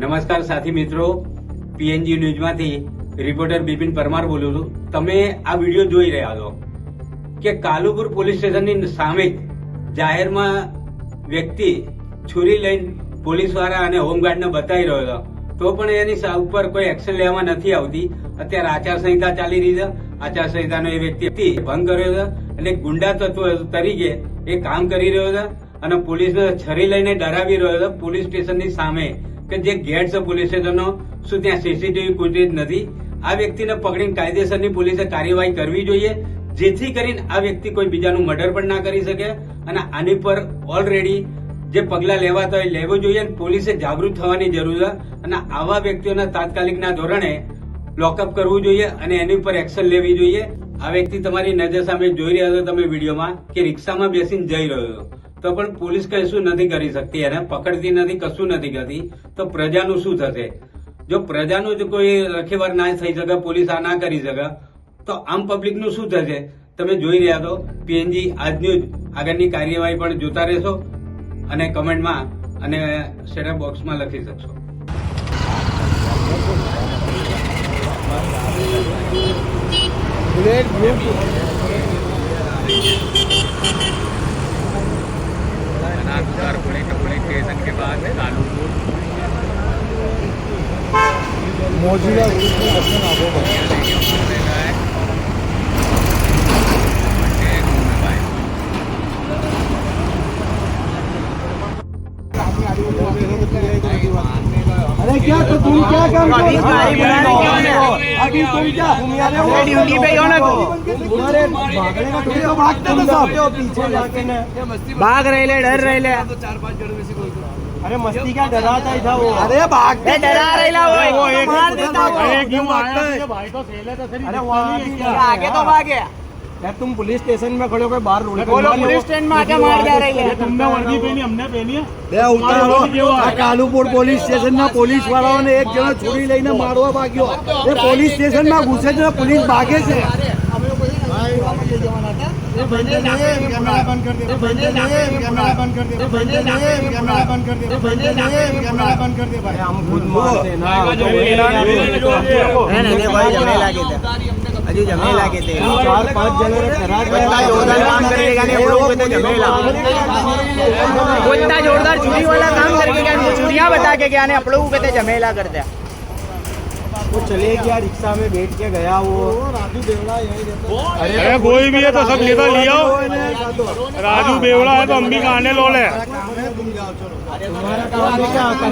નમસ્કાર સાથી મિત્રો. પીએનજી ન્યૂઝમાંથી રિપોર્ટર બિપિન પરમાર બોલું છું. તમે આ વીડિયો જોઈ રહ્યા છો કે કાલુપુર પોલીસ સ્ટેશનની સામે જાહેરમાં વ્યક્તિ છુરી લઈને પોલીસવાળા અને હોમગાર્ડને બતાવી રહ્યો હતો. તો પણ એની ઉપર કોઈ એક્શન લેવામાં નથી આવતી. અત્યારે આચારસંહિતા ચાલી રહી છે. આચારસંહિતાનો એ વ્યક્તિ ભંગ કર્યો છે અને ગુંડા તત્વ તરીકે એ કામ કરી રહ્યો છે અને પોલીસને છરી લઈને ડરાવી રહ્યો છે પોલીસ સ્ટેશનની સામે. કે જે ગેટ છે પોલીસ સ્ટેશનનો શું ત્યાં સીસીટીવી ફૂટેજ નથી? આ વ્યક્તિને પકડીને કાયદેસરની પોલીસે કાર્યવાહી કરવી જોઈએ, જેથી કરીને આ વ્યક્તિ કોઈ બીજાનું મર્ડર પણ ના કરી શકે અને આની પર ઓલરેડી જે પગલા લેવાતા હોય લેવું જોઈએ પોલીસે જાગૃત થવાની જરૂર છે અને આવા વ્યક્તિઓના તાત્કાલિકના ધોરણે લોકઅપ કરવું જોઈએ અને એની ઉપર એક્શન લેવી જોઈએ. આ વ્યક્તિ તમારી નજર સામે જોઈ રહ્યા છો તમે વિડીયોમાં કે રિક્ષામાં બેસીને જઈ રહ્યો હતો તો પણ પોલીસ કશું નથી કરી શકતી એને પકડતી નથી કશું નથી કરતી. તો પ્રજાનું શું થશે? જો પ્રજાનું જ કોઈ રખેવાર ના થઈ શકે પોલીસ આ ના કરી શકે તો આમ પબ્લિકનું શું થશે? તમે જોઈ રહ્યા તો પીએનજી આજનું જ આગળની કાર્યવાહી પણ જોતા રહેશો અને કમેન્ટમાં અને સેટર બોક્સમાં લખી શકશો. Red, blue. મોજીલા રૂટનું દર્શન આપો ભાઈ अरे क्या तो तुम क्या काम कर रहे हो अभी तुम क्या ड्यूटी पे हो ना अरे भागने का तुम तो भागते तो सब पीछे जाके ना भाग रहे ले डर रहे ले अरे मस्ती क्या डराता ही था वो अरे भाग ए, डरा रहेला वो, वो तो एक मार देता वो। अरे क्यों भागता है अरे वहाँ भी क्या आगे तो भागे यार तुम पुलिस स्टेशन में खड़े हो बाहर रोड पे वो लोग मार लो। पुलिस स्टैंड में आके मार जा रही है तुमने वर्दी पहनी हमने पहनी બે ઉતારો આ કાલુપુર પોલીસ સ્ટેશનના પોલીસ વાળાઓને એક જણો છોડી લઈને મારવા ભાગ્યો એ પોલીસ સ્ટેશનમાં ઘૂસે છે પોલીસ ભાગે છે हम खुद मारते ना હજુ જમે લાગે તે ચાર પાંચ જણા બધા જોરદાર કામ करेगा ने वो लोग तो जमेला वो इतना जोरदार चूड़ी वाला काम करके क्या वो चूड़ियां बता के क्या ने आप लोग कहते जमेला करते हैं वो चले गया रिक्शा में बैठ के गया वो राजू देवड़ा यही रहता अरे कोई भी है तो सब लेकर लियो राजू बेवड़ा है तो हम भी गाने लो ले तुम्हारा काम है क्या करे